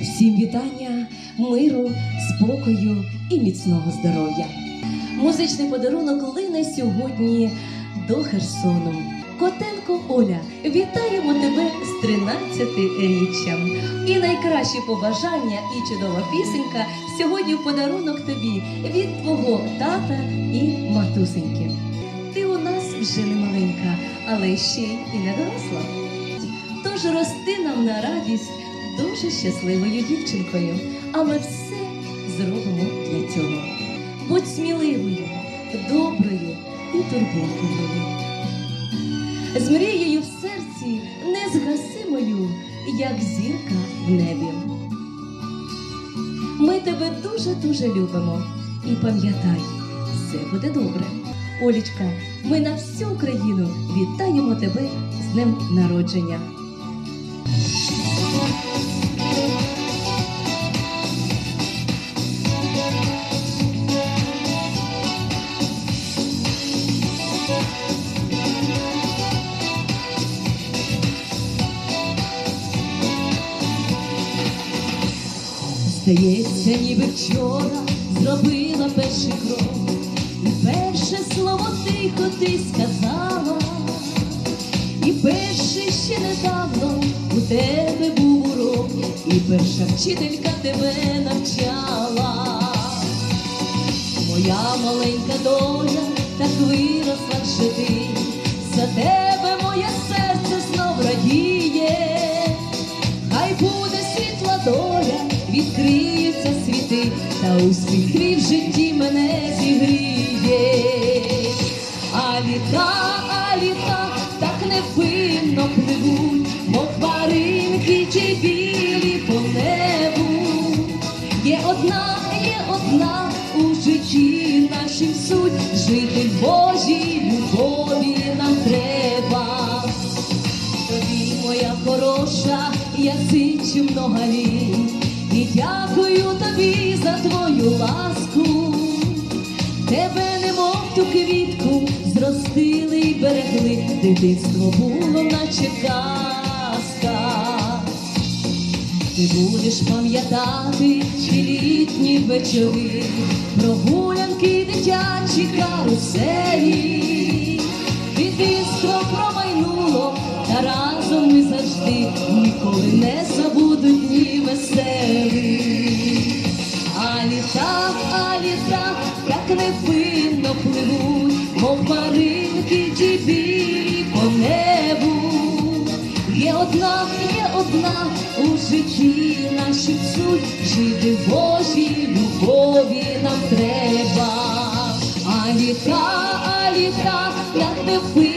Всім вітання, миру, спокою і міцного здоров'я. Музичний подарунок лине сьогодні до Херсону. Котенко Оля, вітаємо тебе з 13-річчям. І найкращі побажання і чудова пісенька сьогодні в подарунок тобі від твого тата і матусеньки. Ти у нас вже не маленька, але ще й не доросла. Тож рости нам на радість дуже щасливою дівчинкою, а ми все зробимо для цього. Будь сміливою, доброю і турботливою. З мрією в серці незгасимою, як зірка в небі. Ми тебе дуже-дуже любимо і пам'ятай, все буде добре. Олічка, ми на всю Україну вітаємо тебе з днем народження. Здається, ніби вчора зробила перший крок, і перше слово тихо ти сказала, і перший ще недавно у тебе був урок, і перша вчителька тебе навчала. Моя маленька доля так виросла вже ти, за тебе успіх в житті мене зігріє. А літа, а літа так невинно пливуть, мов хмаринки чи білі по небу. Є одна, є одна у житті нашим суть, жити в Божій любові нам треба. Тобі, моя хороша, я зичу много літ і дякую тобі за твою ласку. Тебе, немов ту квітку, зростили й берегли, дитинство було, наче казка. Ти будеш пам'ятати ті літні вечори, прогулянки дитячі каруселі, дитинство та разом ми завжди ніколи не забудуть дні веселі. А літа, а літа, як невинно пливуть, мов хмаринки ті білі по небу. Є одна, є одна у житті нашій суть, жити в Божій любові нам треба. А літа, а літа, як мов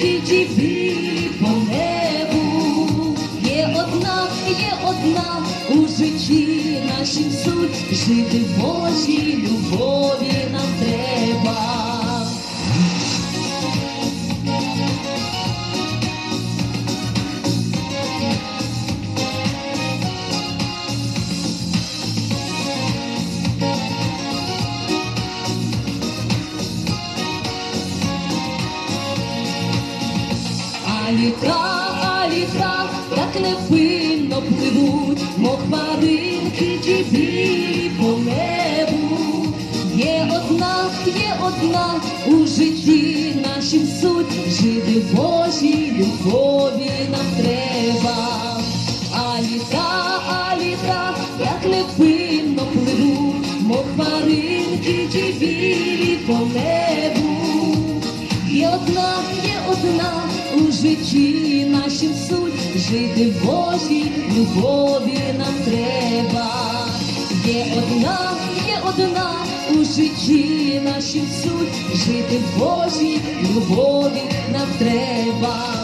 білі по небу. Є одна, є одна у житті нашій суть, жити в Божій любові А а літа, так невинно пливуть, мов хмаринки ті білі по небу. Є одна, є одна у житті нашим суть, жити у житті нашим суть, жити в Божій любові нам треба. Є одна, є одна у житті нашим суть, жити в Божій любові нам треба.